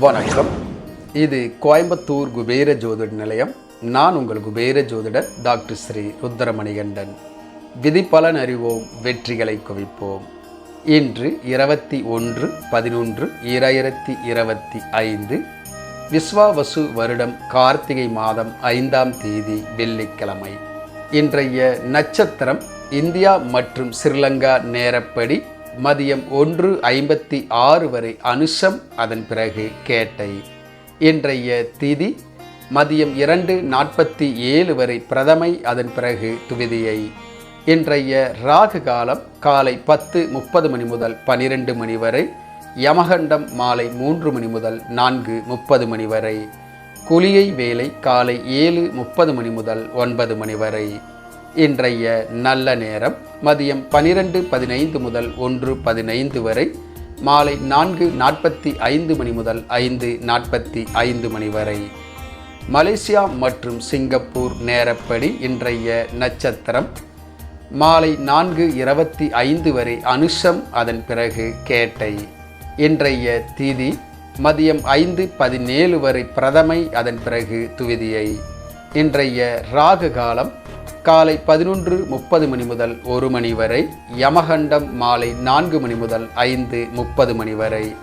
வணக்கம். இது கோயம்புத்தூர் குபேர ஜோதிட நிலையம். நான் உங்கள் குபேர ஜோதிடர் டாக்டர் ஸ்ரீ ருத்ரமணிகண்டன். விதிப்பலன் அறிவோம் வெற்றிகளை குவிப்போம். இன்று இருபத்தி ஒன்று பதினொன்று இராயிரத்தி இருபத்தி ஐந்து விஸ்வாவசு வருடம் கார்த்திகை மாதம் ஐந்தாம் தேதி வெள்ளிக்கிழமை. இன்றைய நட்சத்திரம் இந்தியா மற்றும் ஸ்ரீலங்கா நேரப்படி மதியம் ஒன்று ஐம்பத்தி ஆறு வரை அனுஷம் அதன் பிறகு கேட்டை. இன்றைய திதி மதியம் இரண்டு நாற்பத்தி ஏழு வரை பிரதமை அதன் பிறகு துவிதியை. இன்றைய ராகு காலம் காலை பத்து முப்பது மணி முதல் பனிரெண்டு மணி வரை யமகண்டம் மாலை மூன்று மணி முதல் நான்கு முப்பது மணி வரை குளியை வேலை காலை ஏழு முப்பது மணி முதல் ஒன்பது மணி வரை. இன்றைய நல்ல நேரம் மதியம் பனிரெண்டு பதினைந்து முதல் ஒன்று பதினைந்து வரை மாலை நான்கு நாற்பத்தி ஐந்து மணி முதல் ஐந்து நாற்பத்தி ஐந்து மணி வரை. மலேசியா மற்றும் சிங்கப்பூர் நேரப்படி இன்றைய நட்சத்திரம் மாலை நான்கு இருபத்தி ஐந்து வரை அனுஷம் அதன் பிறகு கேட்டை. இன்றைய திதி மதியம் ஐந்து பதினேழு வரை பிரதமை அதன் பிறகு துவிதியை. இன்றைய ராகு காலம் காலை பதினொன்று முப்பது மணி முதல் ஒரு மணி வரை யமகண்டம் மாலை நான்கு மணி முதல் ஐந்து முப்பது மணி வரை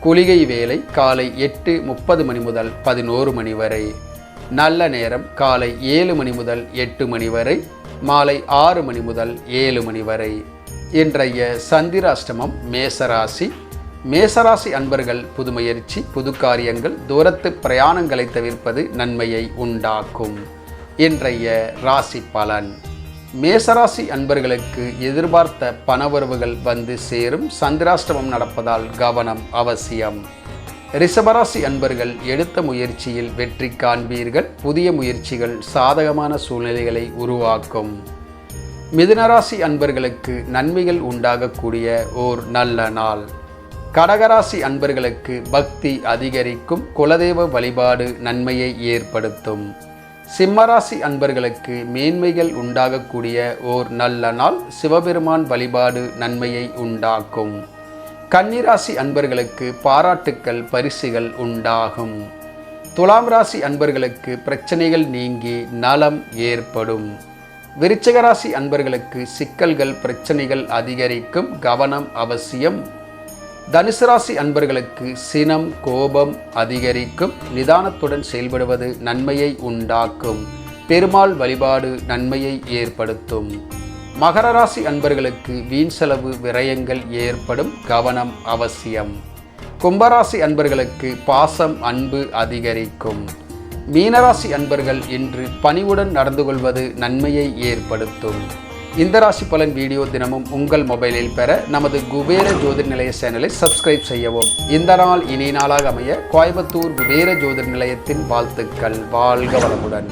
குளிகை வேலை காலை எட்டு முப்பது மணி முதல் பதினோரு மணி வரை நல்ல நேரம் காலை ஏழு மணி முதல் எட்டு மணி வரை மாலை ஆறு மணி முதல் ஏழு மணி வரை. இன்றைய சந்திராஷ்டமம் மேசராசி. மேசராசி அன்பர்கள் புதுமுயற்சி புது காரியங்கள் தூரத்து பிரயாணங்களை தவிர்ப்பது நன்மையை உண்டாக்கும். இன்றைய ராசி பலன். மேசராசி அன்பர்களுக்கு எதிர்பார்த்த பணவரவுகள் வந்து சேரும். சந்திராஷ்டமம் நடப்பதால் கவனம் அவசியம். ரிஷபராசி அன்பர்கள் எடுத்த முயற்சியில் வெற்றி காண்பீர்கள். புதிய முயற்சிகள் சாதகமான சூழ்நிலைகளை உருவாக்கும். மிதுனராசி அன்பர்களுக்கு நன்மைகள் உண்டாகக்கூடிய ஓர் நல்ல நாள். கடகராசி அன்பர்களுக்கு பக்தி அதிகரிக்கும். குலதெய்வ வழிபாடு நன்மையை ஏற்படுத்தும். சிம்மராசி அன்பர்களுக்கு மேன்மைகள் உண்டாகக்கூடிய ஓர் நல்ல நாள் சிவபெருமான் வழிபாடு நன்மையை உண்டாக்கும். கன்னிராசி அன்பர்களுக்கு பாராட்டுக்கள் பரிசுகள் உண்டாகும். துலாம் ராசி அன்பர்களுக்கு பிரச்சனைகள் நீங்கி நலம் ஏற்படும். விருச்சக ராசி அன்பர்களுக்கு சிக்கல்கள் பிரச்சனைகள் அதிகரிக்கும் கவனம் அவசியம். தனுசு ராசி அன்பர்களுக்கு சினம் கோபம் அதிகரிக்கும். நிதானத்துடன் செயல்படுவது நன்மையை உண்டாக்கும். பெருமாள் வழிபாடு நன்மையை ஏற்படுத்தும். மகர ராசி அன்பர்களுக்கு வீண் செலவு விரயங்கள் ஏற்படும் கவனம் அவசியம். கும்பராசி அன்பர்களுக்கு பாசம் அன்பு அதிகரிக்கும். மீனராசி அன்பர்கள் இன்று பணிவுடன் நடந்து கொள்வது நன்மையை ஏற்படுத்தும். இந்த ராசி பலன் வீடியோ தினமும் உங்கள் மொபைலில் பெற நமது குபேர ஜோதிர் நிலைய சேனலை சப்ஸ்கிரைப் செய்யவும். இந்த நாள் இனி நாளாக அமைய கோயம்புத்தூர் குபேர ஜோதிர் நிலையத்தின் வாழ்த்துக்கள். வாழ்க வளமுடன்.